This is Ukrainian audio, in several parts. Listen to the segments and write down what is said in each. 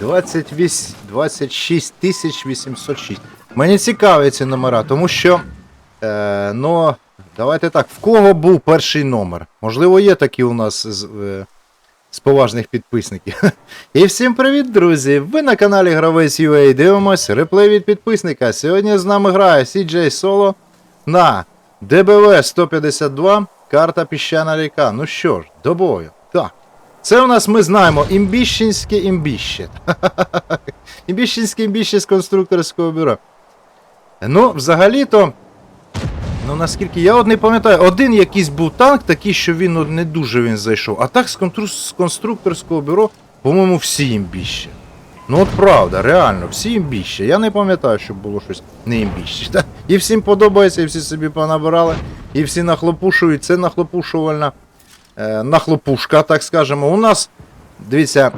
28, 26 тисяч 806. Мені цікаві ці номера, тому що. Е, ну, давайте так, в кого був перший номер? Можливо, є такі у нас з, е, з поважних підписників. І всім привіт, друзі! Ви на каналі Гравець UA дивимось реплей від підписника. Сьогодні з нами грає CJ Solo на ДБВ 152, карта Піщана ріка. Ну що ж, до бою. Це у нас ми знаємо імбіщенське імбіще. Імбіщенське імбіще з конструкторського бюро. Ну, взагалі-то. Ну, наскільки я от не пам'ятаю, один якийсь був танк, такий, що він от, не дуже він зайшов. А так з, конструкторського бюро, по-моєму, всі імбіще. Ну от правда, реально, всі імбіще. Я не пам'ятаю, щоб було щось не імбіще. І всім подобається, і всі собі понабирали, і всі нахлопушують. Це нахлопушувальна нахлопушка, так скажемо. У нас, дивіться,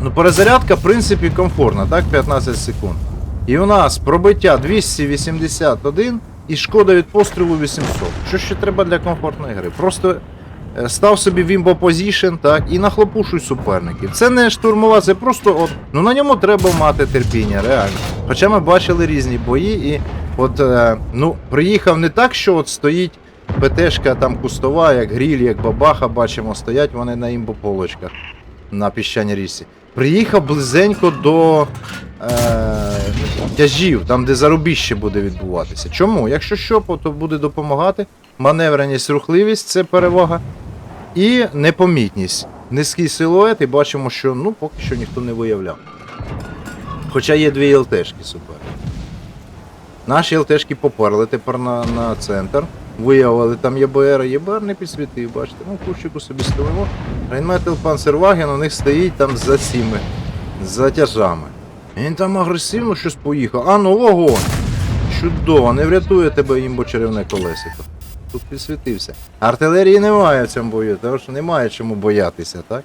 ну, перезарядка, в принципі, комфортна, так, 15 секунд. І у нас пробиття 281 і шкода від пострілу 800. Що ще треба для комфортної гри? Просто е, став собі вімбо позішн, так, і нахлопушуй суперників. Це не штурмова, це просто от, ну на ньому треба мати терпіння, реально. Хоча ми бачили різні бої, і от, е, ну, приїхав не так, що от стоїть ПТшка там кустова, як гріль, як бабаха, бачимо, стоять вони на імбополочках на піщаній річці. Приїхав близенько до е, тяжів, там, де зарубіще буде відбуватися. Чому? Якщо що, то буде допомагати. Маневреність, рухливість це перевага. І непомітність. Низький силует, і бачимо, що ну, поки що ніхто не виявляв. Хоча є дві ЛТшки супер. Наші ЛТшки поперли тепер на, на центр. Виявили там ЄБР, ЄБР не підсвітив, бачите, ну в кущику собі стоїмо. Рейнметал Панцерваген у них стоїть там за цими, за тяжами. Він там агресивно щось поїхав. А ну вогонь! Чудово, не врятує тебе імбо черевне колесико. Тут підсвітився. Артилерії немає в цьому бою, тому що немає чому боятися, так?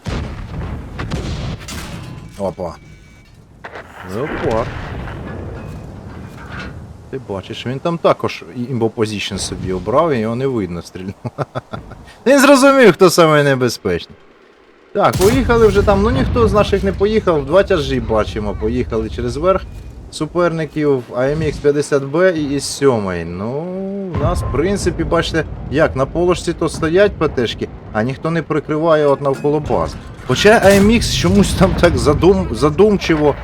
Опа. Леопард. Ти бачиш, він там також імбо собі обрав, і його не видно стрільнув. Він зрозумів, хто саме небезпечний. Так, поїхали вже там, ну ніхто з наших не поїхав, два тяжі бачимо, поїхали через верх суперників AMX 50B і із 7. Ну, у нас, в принципі, бачите, як на положці то стоять ПТшки, а ніхто не прикриває от навколо баз. Хоча AMX чомусь там так задум, задумчиво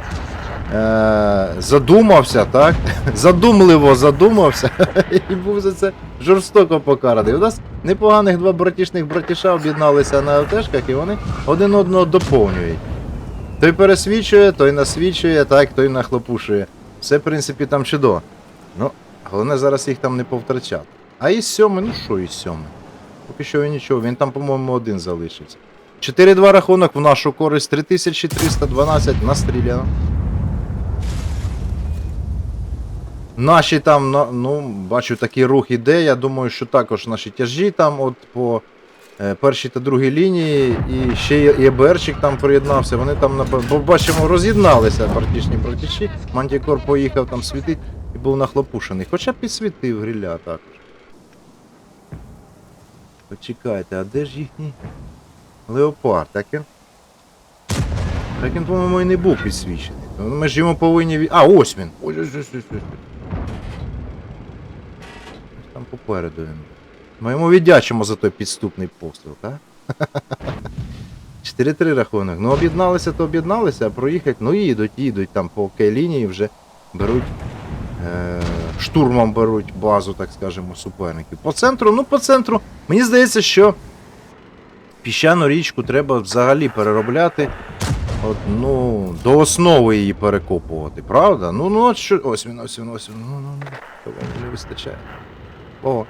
задумався, так? Задумливо задумався і був за це жорстоко покараний. У нас непоганих два братішних братіша об'єдналися на ЛТшках і вони один одного доповнюють. Той пересвічує, той насвічує, так, той нахлопушує. Все, в принципі, там чудово. Ну, головне зараз їх там не повтрачати. А із сьомий, ну що із сьомий? Поки що він нічого, він там, по-моєму, один залишився. 4-2 рахунок в нашу користь, 3312 настріляно. Наші там, ну, бачу, такий рух іде. Я думаю, що також наші тяжі там от по е, першій та другій лінії, і ще ЄБРчик там приєднався. Вони там, бо бачимо, роз'єдналися партішні братіші. Мантікор поїхав там світить і був нахлопушений. Хоча підсвітив гриля також. Почекайте, а де ж їхній леопард? Так він. Так він, по-моєму, і не був підсвічений. Ми ж йому повинні. А, ось він! Ось ось ось ось. Там попереду він. Ми йому віддячимо за той підступний постріл, так? 4-3 рахунок. Ну об'єдналися, то об'єдналися, а проїхати, ну їдуть, їдуть там по К-лінії вже беруть. Е- штурмом беруть базу, так скажемо, суперників. По центру, ну по центру. Мені здається, що піщану річку треба взагалі переробляти. От, ну, до основи її перекопувати, правда? Ну, ну, що. Ось він, ось він, ось він. Ну, ну, ну. Того не вистачає. О.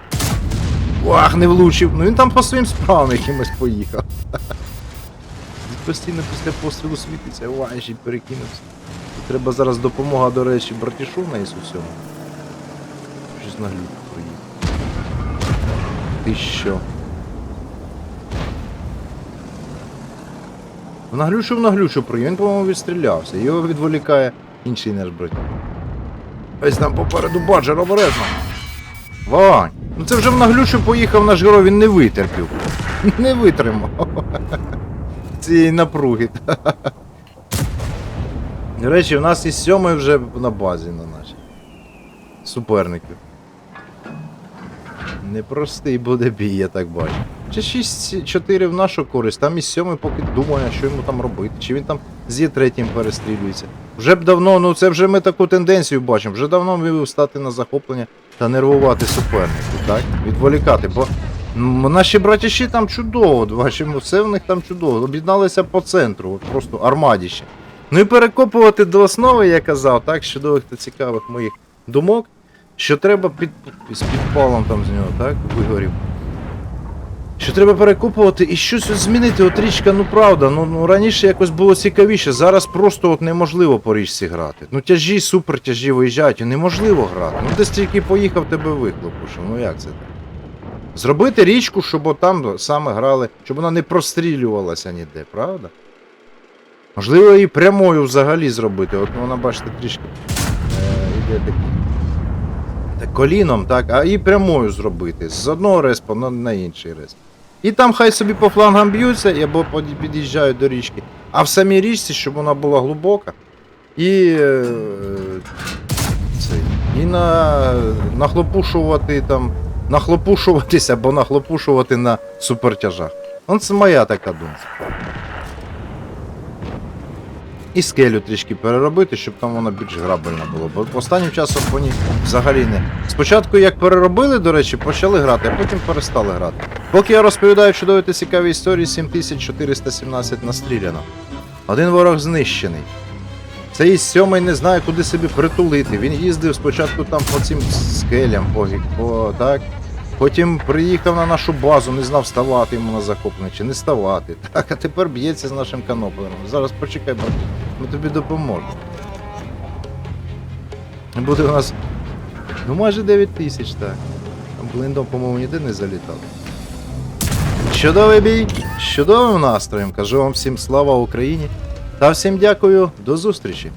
Ах, не влучив. Ну він там по своїм справам якимось поїхав. Постійно після пострілу світиться, ой, перекинувся. Треба зараз допомога, до речі, братішу на із усьому. Щось на глюк проїхав. Ти що? В наглючу в наглючу проїв, він, по-моєму, відстрілявся. Його відволікає інший наш брат. Ось там попереду баджер обережно. Вань, ну це вже в наглючу поїхав наш герой, він не витерпів. Не витримав. Цієї напруги. До речі, в нас із сьомий вже на базі на нашій. Суперників. Непростий буде бій, я так бачу. Чи 6-4 в нашу користь, там із сьомий поки думає, що йому там робити, чи він там з є третім перестрілюється. Вже б давно, ну це вже ми таку тенденцію бачимо, вже давно мив стати на захоплення та нервувати суперників, так? Відволікати, бо наші братіші там чудово, бачимо, все в них там чудово. Об'єдналися по центру, просто армадіще. Ну і перекопувати до основи, я казав, так, з чудових та цікавих моїх думок, що треба під, з підпалом там з нього, так, вигорів. Що треба перекопувати і щось змінити. От річка, ну правда, ну, ну раніше якось було цікавіше, зараз просто от неможливо по річці грати. Ну тяжі, супер тяжі виїжджають, і неможливо грати. Ну ти стільки поїхав, тебе вихлопушив. Ну як це так? Зробити річку, щоб там саме грали, щоб вона не прострілювалася ніде, правда? Можливо, її прямою взагалі зробити. От вона, бачите, трішки е, йде так коліном, так, а і прямою зробити. З одного респа на, на інший респ. І там хай собі по флангам б'ються, або під'їжджають до річки. А в самій річці, щоб вона була глибока. І. це, і на, нахлопушувати там. Нахлопушуватися або нахлопушувати на супертяжах. Ну, це моя така думка. І скелю трішки переробити, щоб там вона більш грабельна була. Бо останнім часом ній взагалі не. Спочатку, як переробили, до речі, почали грати, а потім перестали грати. Поки я розповідаю чудові та цікаві історії, 7417 настріляно. Один ворог знищений. Цей сьомий не знає, куди собі притулити. Він їздив спочатку там по цим скелям, по, по так. Потім приїхав на нашу базу, не знав ставати йому на захоплення чи не ставати. Так, а тепер б'ється з нашим каноплером. Зараз почекай, брат, ми тобі допоможемо. Буде у нас. Ну майже 9 тисяч, так. Там блиндом, по-моєму, ніде не залітав. Чудовий бій, чудовим настроєм. Кажу вам всім слава Україні. Та всім дякую, до зустрічі.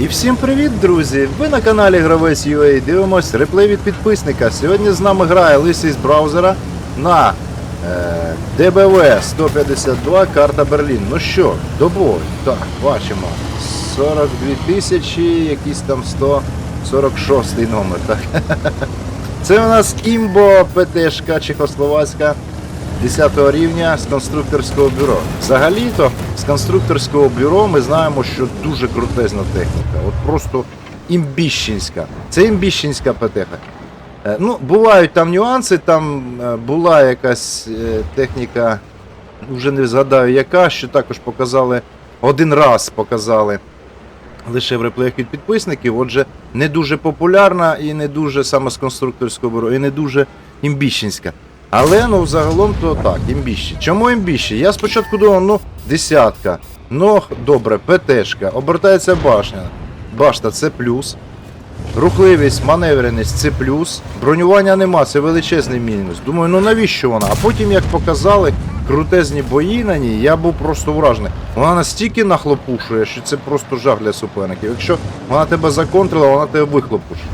І всім привіт, друзі! Ви на каналі Гравець UA дивимось реплей від підписника. Сьогодні з нами грає Лисий з браузера на е, DBW 152 карта Берлін. Ну що, до. Так, бачимо. 42 тисячі, якийсь там 146 номер. Так. Це у нас імбо ПТшка Чехословацька 10 рівня з конструкторського бюро. Взагалі-то з конструкторського бюро ми знаємо, що дуже крутезна техніка. От просто імбіщенська. Це імбіщенська ПТХ. Е, Ну, бувають там нюанси, там е, була якась е, техніка, вже не згадаю яка, що також показали, один раз показали лише в реплеях від підписників. Отже, не дуже популярна і не дуже саме з конструкторського бюро, і не дуже імбіщенська. Але ну загалом то так, імбіщі. Чому імбіщі? Я спочатку думав, ну, десятка. Ну, добре, ПТшка, обертається башня. Башта це плюс. Рухливість, маневреність це плюс. Бронювання нема, це величезний мінус. Думаю, ну навіщо вона? А потім, як показали крутезні бої на ній, я був просто вражений. Вона настільки нахлопушує, що це просто жах для суперників. Якщо вона тебе законтрила, вона тебе вихлопушить.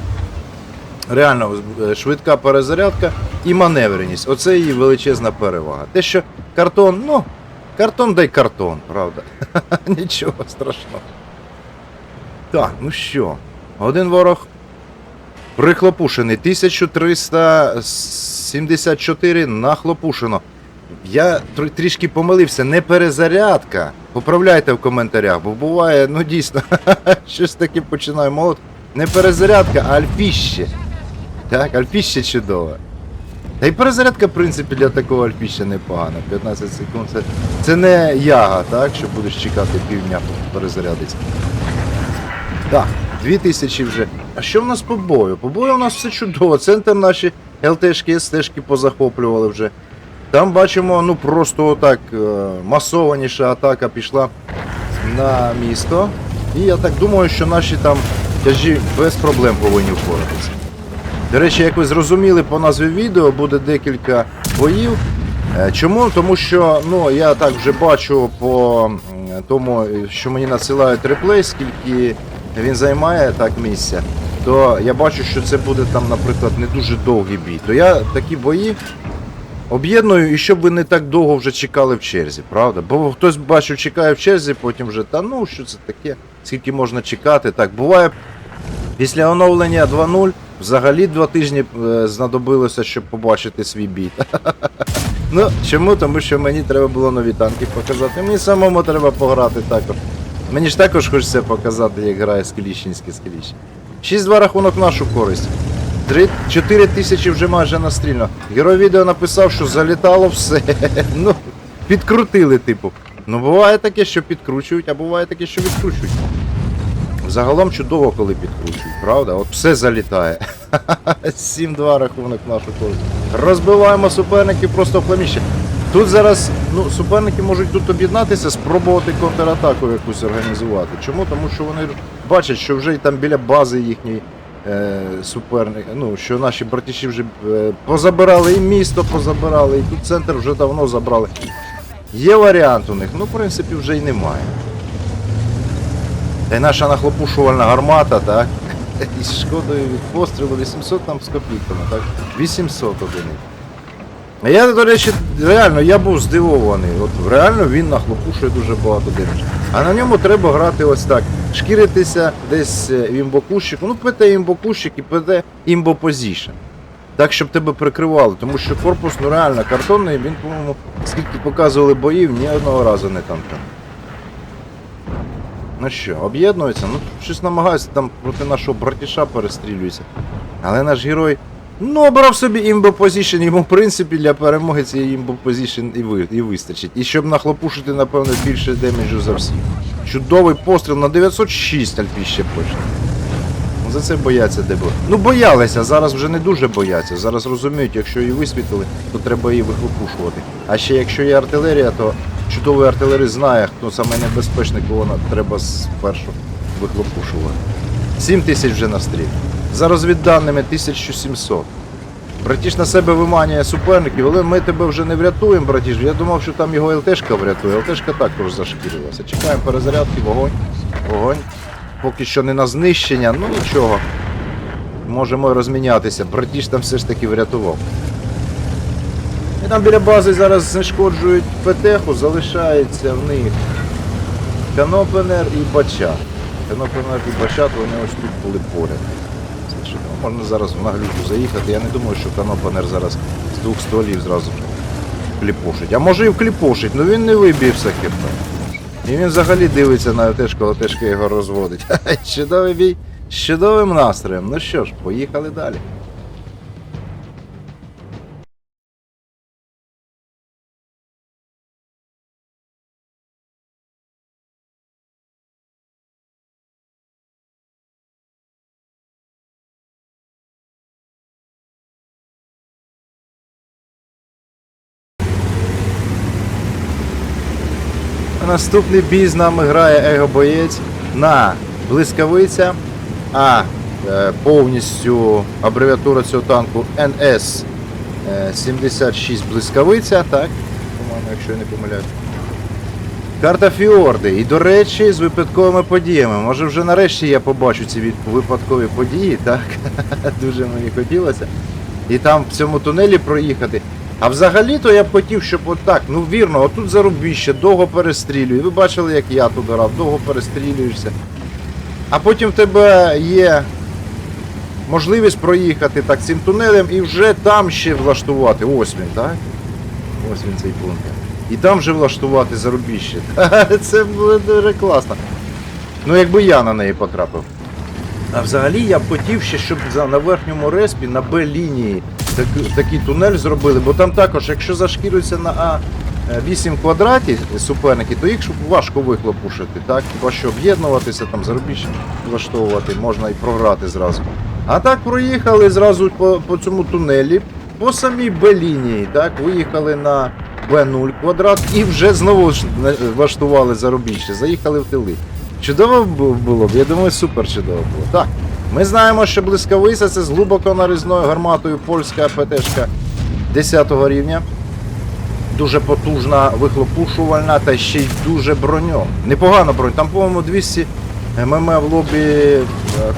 Реально е, швидка перезарядка і маневреність. Оце її величезна перевага. Те, що картон, ну, картон дай картон, правда. Нічого страшного. Так, ну що, один ворог прихлопушений. 1374 нахлопушено. Я тр- трішки помилився, не перезарядка. Поправляйте в коментарях, бо буває, ну дійсно, щось таке починаю молот. Не перезарядка, а альфіще. Так, альфіще чудове. Та й перезарядка, в принципі, для такого альфіща непогана. 15 секунд. Це, це не яга, так, що будеш чекати півдня, перезарядиться. Так, 2000 вже. А що в нас по бою? По бою у нас все чудово. Центр наші ЛТшки, СТшки позахоплювали вже. Там бачимо, ну просто отак е, масованіша атака пішла на місто. І я так думаю, що наші там тяжі без проблем повинні впоратися. До речі, як ви зрозуміли по назві відео, буде декілька боїв. Е, Чому? Тому що ну, я так вже бачу по тому, що мені надсилають реплей, скільки він займає так місця, то я бачу, що це буде там, наприклад, не дуже довгий бій. То я такі бої об'єдную і щоб ви не так довго вже чекали в черзі, правда? Бо хтось бачив, чекає в черзі, потім вже, та ну що це таке, скільки можна чекати. Так, буває після оновлення 2.0 взагалі два тижні е, знадобилося, щоб побачити свій бій. Ну, чому? Тому що мені треба було нові танки показати. Мені самому треба пограти також. Мені ж також хочеться показати, як грає Скеліщинський Скеліщин. 6-2 рахунок нашу користь. 3, 4 тисячі вже майже настрільно. Герой відео написав, що залітало все. Ну, підкрутили, типу. Ну, буває таке, що підкручують, а буває таке, що відкручують. Загалом чудово, коли підкручують, правда? От все залітає. 7-2 рахунок нашу користь. Розбиваємо суперників просто в хламіще. Тут зараз ну, суперники можуть тут об'єднатися, спробувати контратаку якусь організувати. Чому? Тому що вони бачать, що вже там біля бази їхньої е, суперники, ну, що наші братіші вже е, позабирали і місто позабирали, і тут центр вже давно забрали. Є варіант у них, ну, в принципі, вже й немає. Та й наша нахлопушувальна гармата, так? Із шкодою від пострілу 800 там з копійками, так? 800 одиниць. Я, до речі, реально, я був здивований. От реально він нахлопушує дуже багато демеджу. А на ньому треба грати ось так. Шкіритися десь е, в імбокущику. Ну, ПТ імбокущик і ПТ імбопозішн. Так, щоб тебе прикривали, тому що корпус ну реально картонний, він, по-моєму, скільки показували боїв, ні одного разу не там там. Ну що, об'єднуються? Ну, щось намагаються там проти нашого братіша перестрілюється. Але наш герой Ну, обрав собі імбо позішн, йому в принципі для перемоги цієї імбо позішн і, ви, і вистачить. І щоб нахлопушити, напевно, більше демеджу за всіх. Чудовий постріл на 906 альпі ще почне. Ну, За це бояться ДБ. Ну боялися, зараз вже не дуже бояться. Зараз розуміють, якщо її висвітили, то треба її вихлопушувати. А ще якщо є артилерія, то чудовий артилерист знає, хто саме небезпечний, кого треба спершу вихлопушувати. 7 тисяч вже на стрілі. За розвідданими 1700. Братіш на себе виманює суперників, але ми тебе вже не врятуємо, братіш. Я думав, що там його ЛТшка врятує. ЛТшка також зашкірилася. Чекаємо перезарядки, вогонь. Вогонь. Поки що не на знищення, ну нічого. Можемо розмінятися. Братіш там все ж таки врятував. І там біля бази зараз знешкоджують ПТХу, залишається в них Канопенер і Бачат. Канопенер і Бачат, вони ось тут були поряд. Ну, Можна зараз в наглюку заїхати. Я не думаю, що Канопенер зараз з двох столів зразу кліпошить. А може і вкліпошить, але він не вибівся хп. І він взагалі дивиться на те, коли тежка його розводить. Чудовий бій з чудовим настроєм. Ну що ж, поїхали далі. Наступний бій з нами грає Его Боєць на блискавиця, а е, повністю абревіатура цього танку НС е, 76 блискавиця, так? По-моєму, якщо я не помиляюсь. Карта Фіорди. І, до речі, з випадковими подіями. Може вже нарешті я побачу ці випадкові події, так? Дуже мені хотілося. І там в цьому тунелі проїхати. А взагалі-то я б хотів, щоб отак, ну вірно, отут зарубіще, довго перестрілюю. Ви бачили, як я тут грав, довго перестрілюєшся. А потім в тебе є можливість проїхати так цим тунелем і вже там ще влаштувати. Ось він, так? Ось він цей пункт. І там вже влаштувати зарубіще. Це буде дуже класно. Ну якби я на неї потрапив. А взагалі я б хотів ще, щоб на верхньому респі, на Б-лінії так- такий тунель зробили, бо там також, якщо зашкірюються на А8 квадраті суперники, то їх важко вихлопушити, так? Хіба що об'єднуватися, там зарубіж влаштовувати, можна і програти зразу. А так проїхали зразу по, по цьому тунелі, по самій Б-лінії, так, виїхали на Б0 квадрат і вже знову влаштували зарубіще, заїхали в тили. Чудово було б, я думаю, супер чудово було. Так, ми знаємо, що блискавиця це з глибоко нарізною гарматою польська ПТшка 10 рівня. Дуже потужна, вихлопушувальна та ще й дуже броньо. Непогано бронь. Там, по-моєму, 200 ММ в лобі е,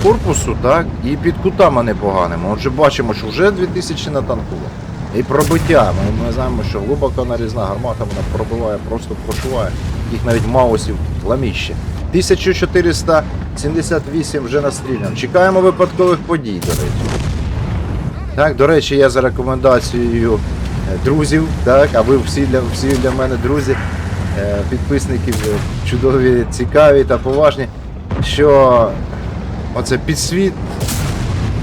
корпусу, так, і під кутами непоганими. Отже, бачимо, що вже 2000 натанкуло. І пробиття. Ми, ми знаємо, що глибоко нарізна гармата вона пробиває, просто прошиває. Їх навіть маусів ламіще. 1478 вже настріляно. Чекаємо випадкових подій, до речі. Так, до речі, я за рекомендацією е, друзів, так, а ви всі для, всі для мене друзі, е, підписників е, чудові, цікаві та поважні, що оце підсвіт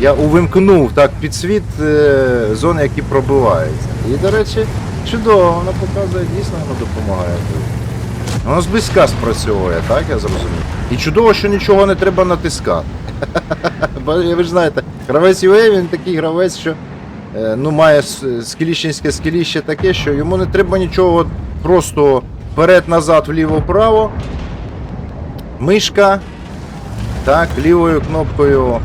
я увімкнув так підсвіт е, зони, які пробиваються. І, до речі, чудово, воно показує, дійсно воно допомагає. Воно зблизька спрацьовує, так, я зрозумів. І чудово, що нічого не треба натискати. Ви ж знаєте, гравець UA, він такий гравець, що е, ну, має с- скеліщенське скеліще таке, що йому не треба нічого просто вперед-назад, вліво-вправо. Мишка, так, лівою кнопкою е,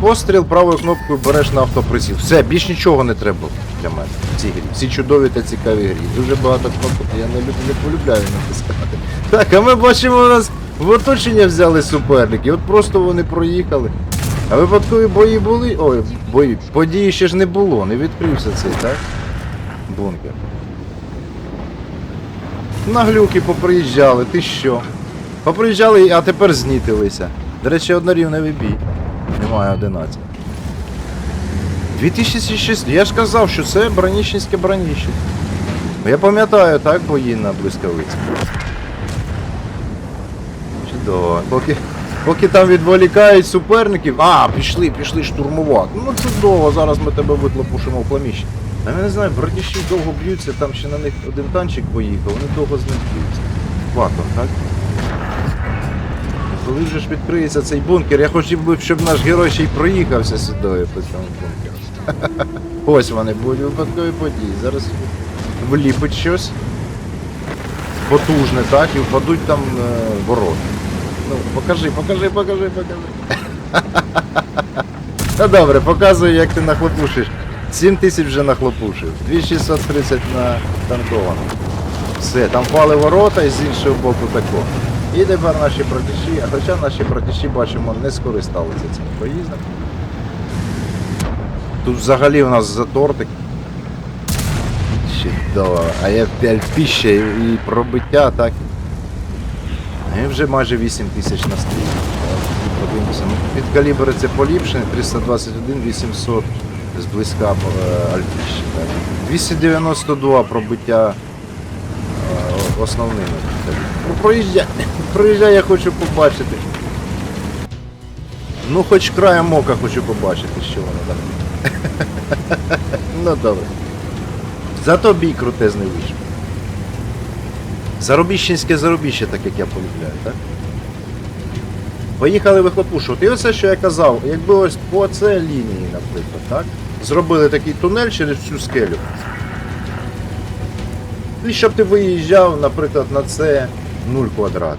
постріл, правою кнопкою береш на автоприсіл. Все, більш нічого не треба для мене в цій грі. Всі чудові та цікаві грі. Дуже багато кнопок, я не, люб- не полюбляю натискати. Так, а ми бачимо, у нас в оточення взяли суперники. От просто вони проїхали. А випадкові бої були. Ой, бої. Події ще ж не було, не відкрився цей, так? Бункер. На глюки поприїжджали, ти що? Поприїжджали, а тепер знітилися. До речі, однорівневий бій. Немає 11. 2006. Я ж казав, що це броніщенське броніще. Я пам'ятаю, так, бої на блискавиці. Чудово. Поки, поки там відволікають суперників. А, пішли, пішли штурмувати. Ну чудово, зараз ми тебе витлопушимо в пламіщі. А я не знаю, братіші довго б'ються, там ще на них один танчик поїхав, вони довго з ним б'ються. Ватом, так? Коли вже ж відкриється цей бункер, я хотів би, щоб наш герой ще й проїхався сюди по цьому бункеру. Ось вони будуть випадкові події. Зараз вліпить щось. Потужне, так, і впадуть там е, ворота. Ну, покажи, покажи, покажи, покажи. Ну добре, показуй, як ти нахлопушиш. 7 тисяч вже нахлопушив. 2630 на танковано. Все, там впали ворота і з іншого боку тако. І тепер наші братіші, хоча наші братіші, бачимо, не скористалися цим проїздом. Тут взагалі у нас затортик. Чудово. А я альпіща і пробиття, так. І вже майже 8 тисяч на стрій. Подивимося. Ну, Під калібри це поліпшене, 321 800 зблизька альпіща. 292 пробиття основними. Проїжджай, проїжджай, я хочу побачити. Ну, хоч краєм ока хочу побачити, що воно там. ну добре. Зато бій крутезний вийшов. Заробіщенське заробіще, так як я полюбляю, так? Поїхали вихлопушувати. І оце, що я казав, якби ось по це лінії, наприклад, так? Зробили такий тунель через цю скелю. І щоб ти виїжджав, наприклад, на це 0 квадрат.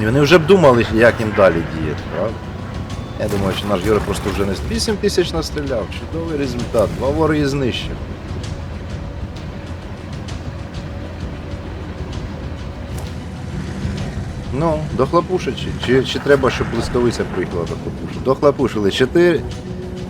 І вони вже б думали, як їм далі діяти, правда? Я думаю, що наш герой просто вже не 8 тисяч настріляв. Чудовий результат. Два вороги знищив. Ну, дохлопушить чи, чи, треба, щоб блискавиця приїхала до хлопушу? Дохлопушили 4.